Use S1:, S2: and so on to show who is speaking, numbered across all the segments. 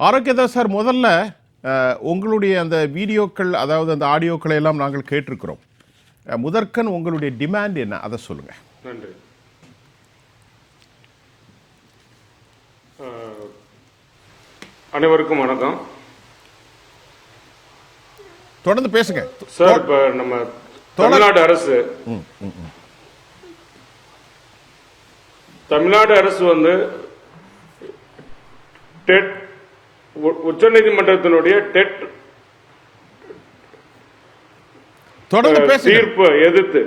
S1: Arokiadas sir முதல்ல உங்களுடைய அந்த வீடியோக்கள் அதாவது அந்த ஆடியோக்களை எல்லாம் நாங்கள் கேட்டிருக்கிறோம். அஹ், முதற்கண் உங்களுடைய டிமாண்ட் என்ன? அதை சொல்லுங்க.
S2: நன்றி. அனைவருக்கும் வணக்கம்.
S1: தொடர்ந்து பேசுங்க.
S2: சார் இப்ப நம்ம தமிழ்நாடு அரசு தமிழ்நாடு அரசு வந்து டெட் உச்சநீதிமன்றத்தினுடைய டெட்
S1: தொடர்ந்து
S2: தீர்ப்பை எதிர்த்து.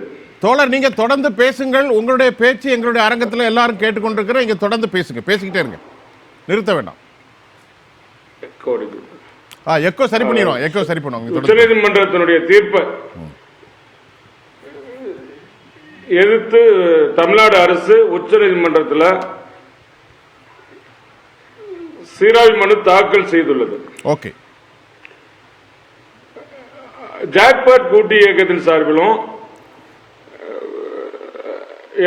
S1: தோழர் நீங்க தொடர்ந்து பேசுங்கள். உங்களுடைய பேச்சு எங்களுடைய அரங்கத்தில் எல்லாரும் கேட்டுக்கொண்டிருக்கிறோம் இங்க தொடர்ந்து பேசுங்க. பேசிக்கிட்டே இருங்க. நிறுத்த வேண்டாம். ஆ எக்கோ சரி பண்ணிடுவோம் எக்கோ சரி பண்ணுவோம்.
S2: உச்சநீதிமன்றத்தினுடைய தீர்ப்பை எதிர்த்து தமிழ்நாடு அரசு உச்சநீதிமன்றத்தில் சீராய்வு மனு தாக்கல் செய்துள்ளது.
S1: ஓகே.
S2: ஜாக்பாட் கூட்டு இயக்கத்தின் சார்பிலும்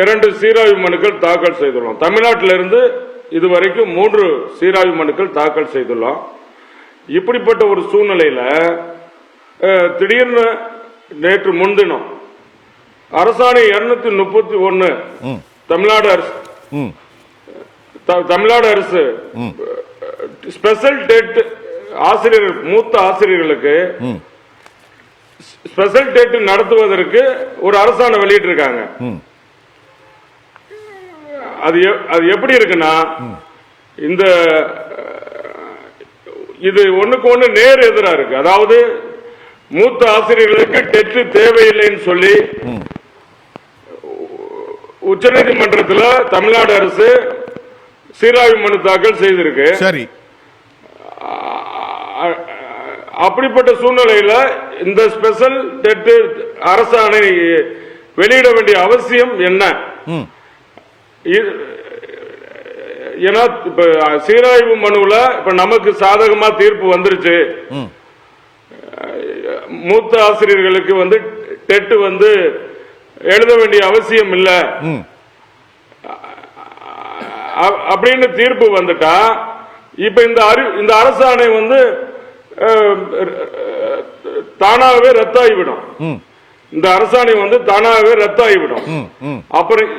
S2: இரண்டு சீராய்வு மனுக்கள் தாக்கல் செய்துள்ளோம். தமிழ்நாட்டிலிருந்து இதுவரைக்கும் மூன்று சீராய்வு மனுக்கள் தாக்கல் செய்துள்ளோம். இப்படிப்பட்ட ஒரு சூழ்நிலையில திடீர்னு நேற்று முன்தினம் அரசாணை இருநூத்தி முப்பத்தி ஒன்னு தமிழ்நாடு அரசு தமிழ்நாடு அரசு ஸ்பெஷல் டேட் ஆசிரியர்கள் மூத்த ஆசிரியர்களுக்கு ஸ்பெஷல் டேட் நடத்துவதற்கு ஒரு அரசாணை வெளியிட்டிருக்காங்க.
S1: ம்.
S2: அது அது எப்படி இருக்குன்னா இந்த இது ஒண்ணுக்கு ஒண்ணு நேர் எதிரா இருக்கு. அதாவது மூத்த ஆசிரியர்களுக்கு டெட் தேவையில்லைன்னு சொல்லி உச்சநீதிமன்றத்தில் தமிழ்நாடு அரசு சீராய்வு மனு தாக்கல் செய்திருக்கு.
S1: சரி.
S2: அப்படிப்பட்ட சூழ்நிலையில இந்த ஸ்பெஷல் டெட் அரசாணை வெளியிட வேண்டிய அவசியம் என்ன ஏன்னா இப்ப சீராய்வு மனுவுல இப்ப நமக்கு சாதகமா தீர்ப்பு வந்துருச்சு மூத்த ஆசிரியர்களுக்கு வந்து டெட் வந்து எழுத வேண்டிய அவசியம் இல்ல அப்படின்னு தீர்ப்பு வந்துட்டா இப்ப இந்த அறி இந்த அரசாணை வந்து தானாகவே ரத்தாகிவிடும் இந்த அரசாணை வந்து தானாகவே ரத்தாகிவிடும் அப்புறம்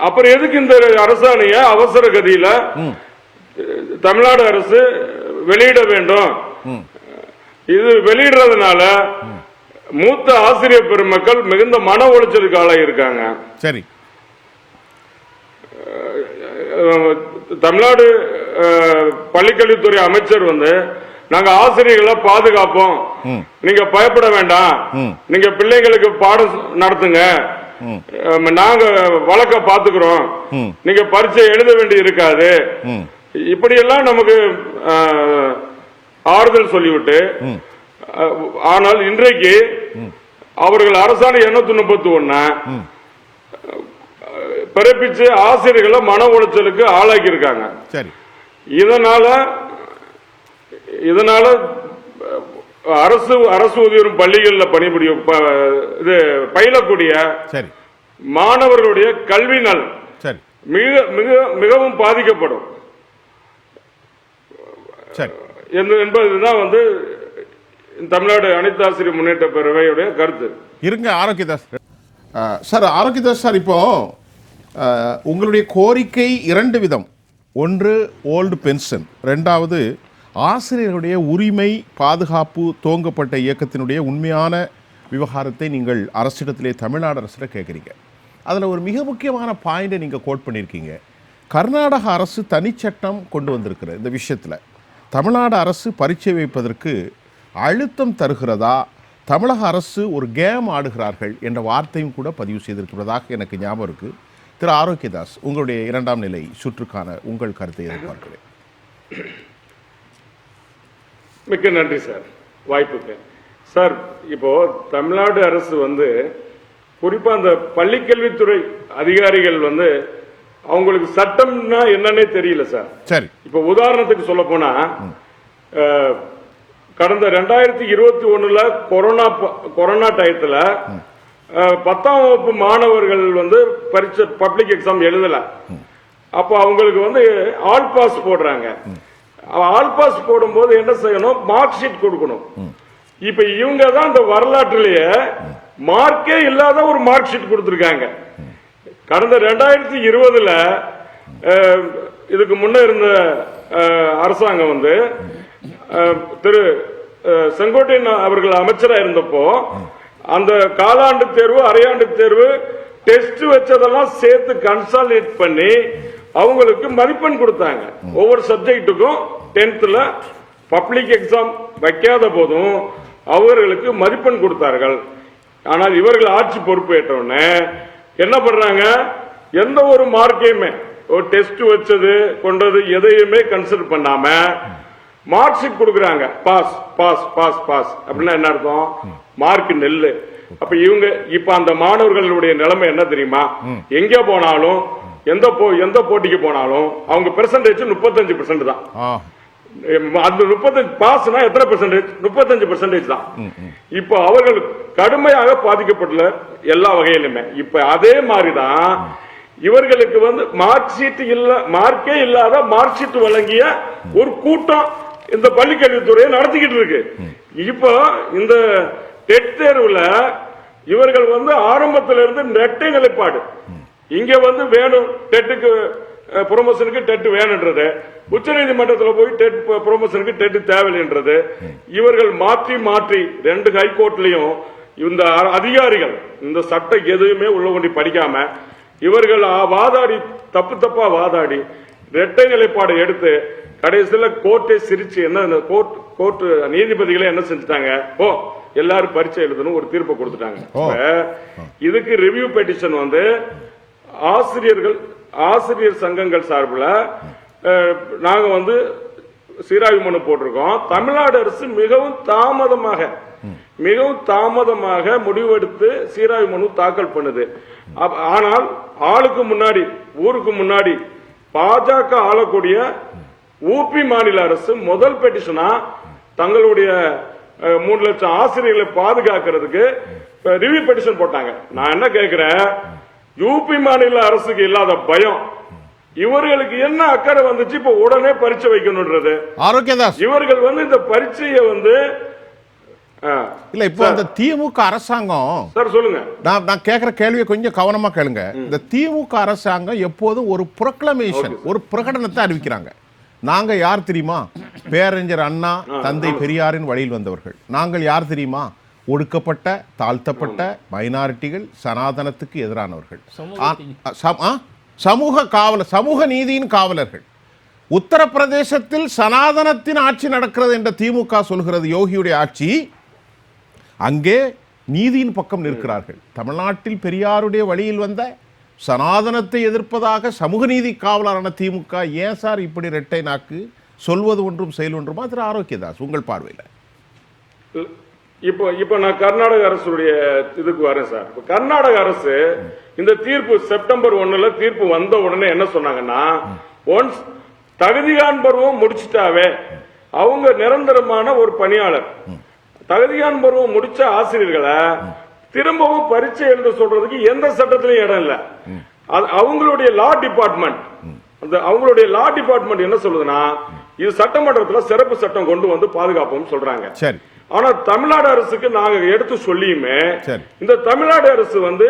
S2: அப்புறம் எதுக்கு இந்த அரசாணைய அவசர கதியில தமிழ்நாடு அரசு வெளியிட வேண்டும்? இது வெளியிடுறதுனால மூத்த ஆசிரியர் பெருமக்கள் மிகுந்த மன உளைச்சலுக்கு ஆளாயிருக்காங்க
S1: சரி.
S2: தமிழ்நாடு பள்ளிக்கல்வித்துறை அமைச்சர் வந்து நாங்க ஆசிரியர்களை பாதுகாப்போம். நீங்க பயப்பட வேண்டாம். நீங்க பிள்ளைங்களுக்கு பாடம் நடத்துங்க. நாங்க வழக்க பாத்துக்கிறோம் நீங்க பரீட்சை எழுத வேண்டி இருக்காது.
S1: ம்.
S2: இப்படியெல்லாம் நமக்கு ஆறுதல் சொல்லிவிட்டு ஆனால் இன்றைக்கு அவர்கள் அரசாணை எண்ணூத்தி முப்பத்தி ஒண்ணு பிறப்பிச்சு ஆசிரியர்களை மன உளைச்சலுக்கு ஆளாக்கி இருக்காங்க
S1: சரி.
S2: இதனால இதனால அரசு அரசு உதவியும் பள்ளிகளில் பணிபுரியும் இது பயிலக்கூடிய
S1: சரி.
S2: மாணவர்களுடைய கல்வி
S1: சரி.
S2: மிக மிக மிகவும் பாதிக்கப்படும். என்பதுதான் வந்து தமிழ்நாடு அனைத்து ஆசிரியர் முன்னேற்ற பேரவையுடைய கருத்து.
S1: இருங்க ஆரோக்கியதாஸ். சார் ஆரோக்கியதாஸ் சார் இப்போ உங்களுடைய கோரிக்கை இரண்டு விதம். ஒன்று ஓல்டு பென்ஷன் ரெண்டாவது ஆசிரியர்களுடைய உரிமை பாதுகாப்பு துவங்கப்பட்ட இயக்கத்தினுடைய உண்மையான விவகாரத்தை நீங்கள் அரசிடத்திலே தமிழ்நாடு அரசிட கேட்குறீங்க. அதில் ஒரு மிக முக்கியமான பாயிண்டை நீங்கள் கோட் பண்ணியிருக்கீங்க. கர்நாடக அரசு தனிச்சட்டம் கொண்டு வந்திருக்கிற இந்த விஷயத்தில். தமிழ்நாடு அரசு பரீட்சை வைப்பதற்கு அழுத்தம் தருகிறதா? தமிழக அரசு ஒரு கேம் ஆடுகிறார்கள் என்ற வார்த்தையும் கூட பதிவு செய்திருக்கிறதாக எனக்கு ஞாபகம் இருக்குது திரு ஆரோக்கியதாஸ் உங்களுடைய இரண்டாம் நிலை சுற்றுக்கான உங்கள் கருத்தை எதிர்பார்க்கிறேன்.
S2: மிக்க நன்றி சார். வாய்ப்புக்கு சார் இப்போ தமிழ்நாடு அரசு வந்து குறிப்பா அந்த பள்ளிக்கல்வித்துறை அதிகாரிகள் வந்து அவங்களுக்கு சட்டம்னா என்னன்னே தெரியல சார்.
S1: சரி.
S2: இப்ப உதாரணத்துக்கு சொல்ல போனா கடந்த ரெண்டாயிரத்தி இருபத்தி ஒண்ணுல கொரோனா கொரோனா டயத்துல பத்தாம் வகுப்பு மாணவர்கள் வந்து பரீட்சை பப்ளிக் எக்ஸாம் எழுதலை.
S3: அப்போ அவங்களுக்கு வந்து ஆல் பாஸ் போடுறாங்க. ஆல் பாஸ் போடும்போது என்ன செய்யணும்? மார்க் ஷீட் கொடுக்கணும். இப்ப இவங்க தான் இந்த வரலாற்றிலேயே மார்க்கே இல்லாத ஒரு மார்க் ஷீட் கொடுத்துருக்காங்க. கடந்த ரெண்டாயிரத்தி இருபதுல இதுக்கு முன்ன இருந்த அரசாங்கம் வந்து திரு செங்கோட்டையன் அவர்கள் அமைச்சராக இருந்தப்போ அந்த காலாண்டு தேர்வு அரையாண்டு தேர்வு டெஸ்ட் வச்சதெல்லாம் சேர்த்து கன்சாலிடேட் பண்ணி அவங்களுக்கு மதிப்பெண் கொடுத்தாங்க. ஒவ்வொரு சப்ஜெக்ட்டுக்கும் டென்த்தில் பப்ளிக் எக்ஸாம் வைக்காத போதும் அவர்களுக்கு மதிப்பெண் கொடுத்தார்கள். ஆனால் இவர்கள் ஆட்சி பொறுப்பேற்ற உடனே என்ன பண்றாங்க? எந்த ஒரு மார்க்கையுமே ஒரு டெஸ்ட் வச்சது கொண்டது எதையுமே கன்சிடர் பண்ணாம மார்க் ஷீட் கொடுக்குறாங்க. பாஸ் பாஸ் பாஸ் பாஸ் அப்படின்னா என்ன அர்த்தம்? மார்க் நெல்லு. அப்ப இவங்க இப்ப அந்த மாணவர்களுடைய நிலைமை என்ன தெரியுமா? எங்க போனாலும் எந்த போ எந்த போட்டிக்கு போனாலும் அவங்க பெர்சன்டேஜ் முப்பத்தஞ்சு பெர்சன்ட் தான். அந்த முப்பத்தஞ்சு பாஸ்னா எத்தனை பெர்சன்டேஜ் முப்பத்தஞ்சு பெர்சன்டேஜ் தான். இப்போ அவர்கள் கடுமையாக பாதிக்கப்பட்டுள்ள எல்லா வகையிலுமே. இப்ப அதே மாதிரிதான் இவர்களுக்கு வந்து மார்க் ஷீட் இல்ல மார்க்கே இல்லாத மார்க் ஷீட் வழங்கிய ஒரு கூட்டம் இந்த பள்ளிக்கல்வித்துறையை நடத்திக்கிட்டு இருக்கு. இப்போ இந்த டெட் தேர்வுல இவர்கள் வந்து ஆரம்பத்துல இருந்து நெட்டை நிலைப்பாடு. இங்க வந்து வேணும் டெட்டுக்கு ப்ரொமோஷனுக்கு டெட் வேணுன்றது. உச்சநீதிமன்றத்தில் போய் டெட் ப்ரொமோஷனுக்கு டெட் தேவையில்லைன்றது. இவர்கள் மாற்றி மாற்றி ரெண்டு ஹைகோர்ட்லயும் இந்த அதிகாரிகள் இந்த சட்டம் எதுவுமே உள்ள கொண்டு படிக்காம இவர்கள் வாதாடி தப்பு தப்பா வாதாடி இரட்டை நிலைப்பாடு எடுத்து கடைசியில கோர்ட்டை சிரிச்சு என்ன கோர்ட் கோர்ட் நீதிபதிகளே என்ன செஞ்சுட்டாங்க? ஓ எல்லாரும் பரீட்சை எழுதணும் ஒரு தீர்ப்பை கொடுத்துட்டாங்க. இதுக்கு ரிவ்யூ பெட்டிஷன் வந்து ஆசிரியர்கள் ஆசிரியர் சங்கங்கள் சார்பில் நாங்க வந்து சீராய்வு மனு போட்டிருக்கோம். தமிழ்நாடு அரசு மிகவும் தாமதமாக மிகவும் தாமதமாக முடிவெடுத்து சீராய்வு மனு தாக்கல் பண்ணுது. ஆனால் ஆளுக்கு முன்னாடி ஊருக்கு முன்னாடி பாஜக ஆளக்கூடிய ஊபி மாநில அரசு முதல் பெட்டிஷனா தங்களுடைய மூணு லட்சம் ஆசிரியர்களை பாதுகாக்கிறதுக்கு ரிவ்யூ பெட்டிஷன் போட்டாங்க. நான் என்ன கேட்கிறேன் யூபி மாநில அரசுக்கு இல்லாத பயம். இவர்களுக்கு என்ன அக்கறை வந்துச்சு? இப்ப உடனே பரீட்சை வைக்கணும்ன்றது.
S1: ஆரோக்கியதாஸ்.
S3: இவர்கள் வந்து இந்த பரீட்சையை வந்து
S1: இல்ல இப்போ அந்த திமுக அரசாங்கம்
S3: சார் சொல்லுங்க.
S1: நான் நான் கேட்குற கேள்வியை கொஞ்சம் கவனமா கேளுங்க. இந்த திமுக அரசாங்கம் எப்போதும் ஒரு புரொக்ளமேஷன் ஒரு பிரகடனத்தை அறிவிக்கிறாங்க. நாங்க யார் தெரியுமா? பேரறிஞர் அண்ணா தந்தை பெரியாரின் வழியில் வந்தவர்கள். நாங்கள் யார் தெரியுமா? ஒடுக்கப்பட்ட தாழ்த்தப்பட்ட மைனாரிட்டிகள் சனாதனத்துக்கு எதிரானவர்கள்? சமூக காவலர் சமூக நீதியின் காவலர்கள். உத்தரப்பிரதேசத்தில் சனாதனத்தின் ஆட்சி நடக்கிறது என்ற திமுக சொல்கிறது யோகியுடைய ஆட்சி. அங்கே நீதியின் பக்கம் நிற்கிறார்கள். தமிழ்நாட்டில் பெரியாருடைய வழியில் வந்த சனாதனத்தை எதிர்ப்பதாக சமூக நீதி காவலரான திமுக ஏன் சார் இப்படி ரெட்டை நாக்கு? சொல்வது ஒன்றும் செயல் ஒன்றுமா திரு ஆரோக்கியதாஸ் உங்கள் பார்வையில்?
S3: இப்போ இப்போ நான் கர்நாடக அரசுடைய இதுக்கு வரேன் சார். இப்போ கர்நாடக அரசு இந்த தீர்ப்பு செப்டம்பர் ஒன்றில் தீர்ப்பு வந்த உடனே என்ன சொன்னாங்கன்னா ஒன்ஸ் தகுதியான் பருவம் முடிச்சிட்டாவே அவங்க நிரந்தரமான ஒரு பணியாளர். தகுதியான் பருவம் முடிச்ச ஆசிரியர்களை திரும்பவும் பரீட்சை எழுத சொல்றதுக்கு எந்த சட்டத்திலையும் இடம் இல்ல. அவங்களுடைய லா டிபார்ட்மெண்ட் அந்த அவங்களுடைய லா டிபார்ட்மெண்ட் என்ன சொல்லுதுன்னா இது சட்டமன்றத்துல சிறப்பு சட்டம் கொண்டு வந்து பாதுகாப்போம் சொல்றாங்க.
S1: சரி.
S3: ஆனா தமிழ்நாடு அரசுக்கு நாங்க எடுத்து சொல்லியுமே. இந்த தமிழ்நாடு அரசு வந்து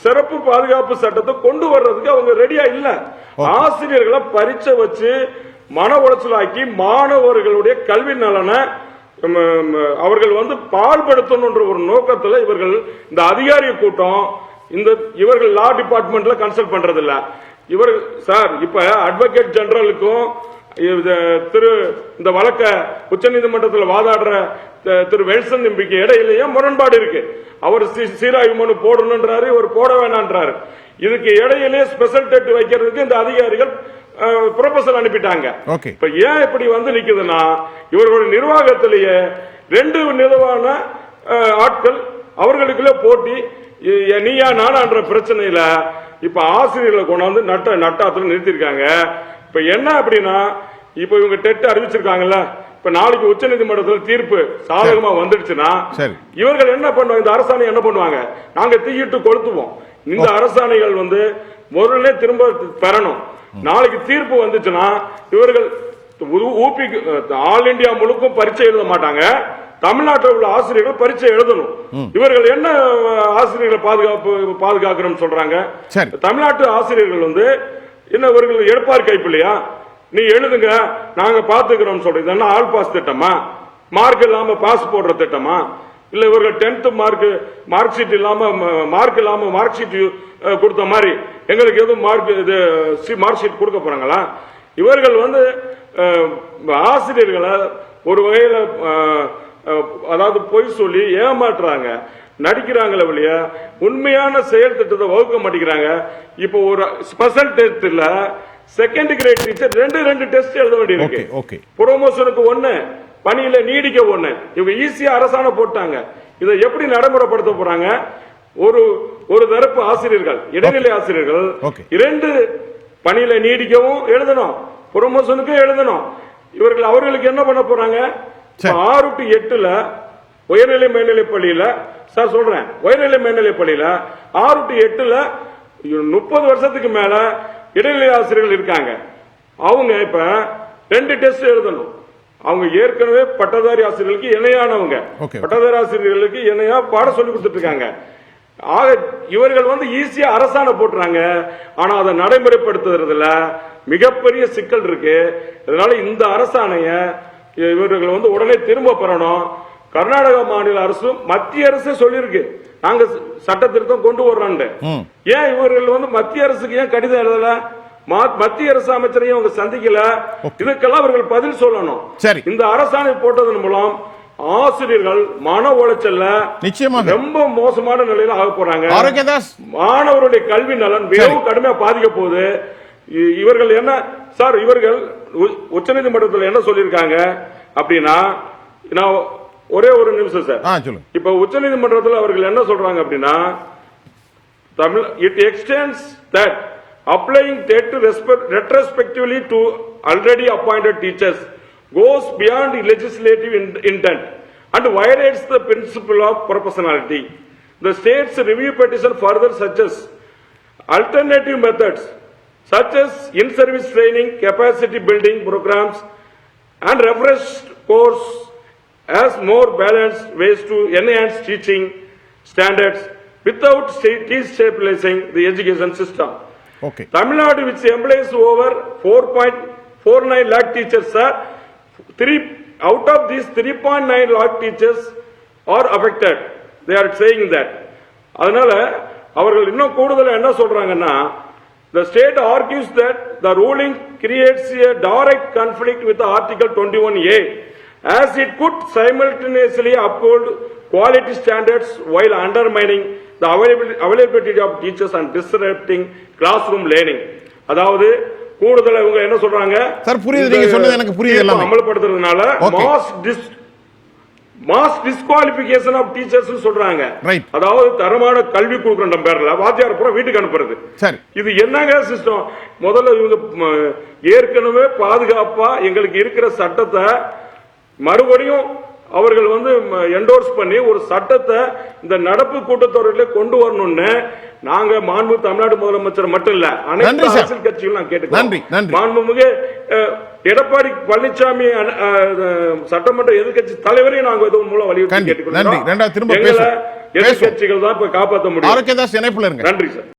S3: சிறப்பு பாதுகாப்பு சட்டத்தை கொண்டு வர்றதுக்கு அவங்க ரெடியா இல்ல. ஆசிரியர்களை பரீட்சை வச்சு மன உளைச்சலாக்கி மாணவர்களுடைய கல்வி நலனை நம்ம அவர்கள் வந்து பால்படுத்தணுன்ற ஒரு நோக்கத்துல இவர்கள் இந்த அதிகாரி கூட்டம் இந்த இவர்கள் லா டிபார்ட்மெண்ட்ல கன்சல்ட் பண்றது இல்ல இவர் சார் இப்ப அட்வொகேட் ஜெனரலுக்கும் இது திரு இந்த வழக்க உச்சநீதிமன்றத்தில் வாதாடுற த- திரு வெல்சன் நம்பிக்கை இடையிலேயே முரண்பாடு இருக்கு. அவர் சீராய்வு மனு போடணுன்றாரு இவர் போட வேணான்றாரு. இதுக்கு இடையிலே ஸ்பெஷல் டெட் வைக்கிறதுக்கு இந்த அதிகாரிகள் ப்ரொபோசல் அனுப்பிட்டாங்க. இப்ப ஏன் இப்படி வந்து நிக்குதுன்னா இவர்களுடைய நிர்வாகத்திலேயே ரெண்டு விதமான ஆட்கள் அவர்களுக்குள்ள போட்டி நீயா நானான்ற பிரச்சனையில இப்ப ஆசிரியர்களை கொண்டாந்து நட்ட நட்டாத்துல நிறுத்திருக்காங்க. இப்ப என்ன அப்படின்னா இப்ப இவங்க டெட் அறிவிச்சிருக்காங்கல்ல இப்ப நாளைக்கு உச்சநீதிமன்றத்தில் தீர்ப்பு சாதகமா வந்துடுச்சுன்னா. இவர்கள் என்ன பண்ணுவாங்க? இந்த அரசாணை என்ன பண்ணுவாங்க? நாங்க தீயிட்டு கொளுத்துவோம். இந்த அரசாணைகள் வந்து முதல்ல திரும்ப பெறணும். நாளைக்கு தீர்ப்பு வந்துச்சுன்னா இவர்கள் ஊபி ஆல் இந்தியா முழுக்கும் பரீட்சை எழுத மாட்டாங்க. தமிழ்நாட்டில் உள்ள ஆசிரியர்கள் பரீட்சை எழுதணும். இவர்கள் என்ன ஆசிரியர்களை பாதுகாப்பு பாதுகாக்கிறோம்னு சொல்றாங்க. தமிழ்நாட்டு ஆசிரியர்கள் வந்து என்ன இவர்கள் எடுப்பார் கைப்பில்லையா நீ எழுதுங்க நாங்க பாத்துக்கிறோம் சொல்றது என்ன ஆல் பாஸ் திட்டமா? மார்க் இல்லாம பாஸ் போடுற திட்டமா? இல்ல இவர்கள் டென்த் மார்க் மார்க் ஷீட் இல்லாம மார்க் இல்லாம மார்க் ஷீட் கொடுத்த மாதிரி. எங்களுக்கு எதுவும் மார்க் இது மார்க் ஷீட் கொடுக்க போறாங்களா? இவர்கள் வந்து ஆசிரியர்களை ஒரு வகையில அதாவது பொய் சொல்லி ஏமாற்றுறாங்க. நடிக்கிறாங்களே வெளிய உண்மையான செயல் திட்டத்தை வகுக்க மாட்டேங்கிறாங்க. இப்போ ஒரு ஸ்பெஷல் டெஸ்ட்ல செகண்ட் கிரேட் டீச்சர் ரெண்டு ரெண்டு டெஸ்ட் எழுத வேண்டியிருக்கு.
S1: ஓகே
S3: ப்ரொமோஷனுக்கு ஒண்ணு பணியில நீடிக்க ஒண்ணு. இவங்க ஈஸியா அரசாணை போட்டாங்க. இதை எப்படி நடைமுறைப்படுத்த போறாங்க? ஒரு ஒரு தரப்பு ஆசிரியர்கள் இடைநிலை ஆசிரியர்கள். இரண்டு பணியில நீடிக்கவும் எழுதணும். ப்ரொமோஷனுக்கும் எழுதணும். இவர்கள் அவர்களுக்கு என்ன பண்ண போறாங்க? ஆறு டு எட்டுல உயர்நிலை மேல்நிலை பள்ளியில சார் சொல்றேன். உயர்நிலை மேல்நிலை பள்ளியில ஆறு டு எட்டுல முப்பது வருஷத்துக்கு மேல இடைநிலை ஆசிரியர்கள் இருக்காங்க. அவங்க இப்ப ரெண்டு டெஸ்ட் எழுதணும். அவங்க ஏற்கனவே பட்டதாரி ஆசிரியர்களுக்கு இணையானவங்க. பட்டதாரி ஆசிரியர்களுக்கு இணையா பாடம் சொல்லி கொடுத்துட்டு இருக்காங்க ஆக இவர்கள் வந்து ஈஸியா அரசாணை போட்டுறாங்க. ஆனா அதை நடைமுறைப்படுத்துறதுல மிகப்பெரிய சிக்கல் இருக்கு. அதனால இந்த அரசாணைய இவர்கள் வந்து உடனே திரும்ப பெறணும். கர்நாடக மாநில அரசும் மத்திய அரசே சொல்லியிருக்கு. நாங்க சட்ட திருத்தம் கொண்டு வர்றோம்னு
S1: ம்.
S3: ஏன் இவர்கள் வந்து மத்திய அரசுக்கு ஏன் கடிதம் எழுதல? மத்திய அரசு அமைச்சரையும் அவங்க சந்திக்கல. இதுக்கெல்லாம் அவர்கள் பதில் சொல்லணும்.
S1: சரி.
S3: இந்த அரசாணை போட்டதன் மூலம் ஆசிரியர்கள் மன உளைச்சல்ல
S1: நிச்சயமாக.
S3: ரொம்ப மோசமான நிலையில ஆக போறாங்க. மாணவருடைய கல்வி நலன் மிகவும் கடுமையா பாதிக்க போகுது. இவர்கள் என்ன சார் இவர்கள் உ- உச்சநீதிமன்றத்தில் என்ன சொல்லியிருக்காங்க அப்படின்னா நான் ஒரே ஒரு நிமிஷம் சார். இப்ப உச்சநீதிமன்றத்தில் அவர்கள் என்ன சொல்றாங்க அப்படின்னா Tamil it extends that applying that retrospectively to already appointed teachers goes beyond legislative in intent and violates the principle of proportionality. The state's review petition further suggests alternative methods such as in-service training, capacity building programs and refreshed course as more balanced ways to enhance teaching standards without destabilizing the education system.
S1: Okay
S3: Tamil which employs over 4.49 lakh teachers, sir, three, out of these 3.9 lakh teachers are affected. They are saying that. அதனால அவர்கள் இன்னும் கூடுதலா என்ன சொல்றாங்கன்னா the state argues that the ruling creates a direct conflict with article 21a as it could simultaneously uphold quality standards while undermining the availability, of teachers and disrupting classroom learning அதாவது கூடுதலா இவங்க என்ன சொல்றாங்க
S1: சார், புரியுது. நீங்க சொன்னது எனக்கு புரியுது எல்லாமே.
S3: அமல்படுத்துறதுனால. Mass dis mass disqualification of teachers சொல்றாங்க. அதாவது தரமான கல்வி கொடுக்குற பேர்ல வாத்தியார் பூரா வீட்டுக்கு அனுப்புறது இது என்னங்க சிஸ்டம் முதல்ல இவங்க ஏற்கனவே பாதுகாப்பா எங்களுக்கு இருக்கிற சட்டத்தை மறுபடியும் அவர்கள் வந்து என்டோர்ஸ் பண்ணி ஒரு சட்டத்தை இந்த நடப்பு கூட்டத்தொடரில் கொண்டு வரணும்னு நாங்க மாண்பு தமிழ்நாடு முதலமைச்சர் மட்டும் இல்ல அனைத்து. அரசியல் கட்சிகளும் நான்
S1: நன்றி.
S3: மாண்புமிகு எடப்பாடி பழனிசாமி சட்டமன்ற எதிர்க்கட்சி தலைவரையும் நாங்க இதன் மூலம் வலியுறுத்தி கேட்டுக்கிறோம். எதிர்க்கட்சிகள் தான் இப்ப காப்பாற்ற முடியும். நன்றி சார்.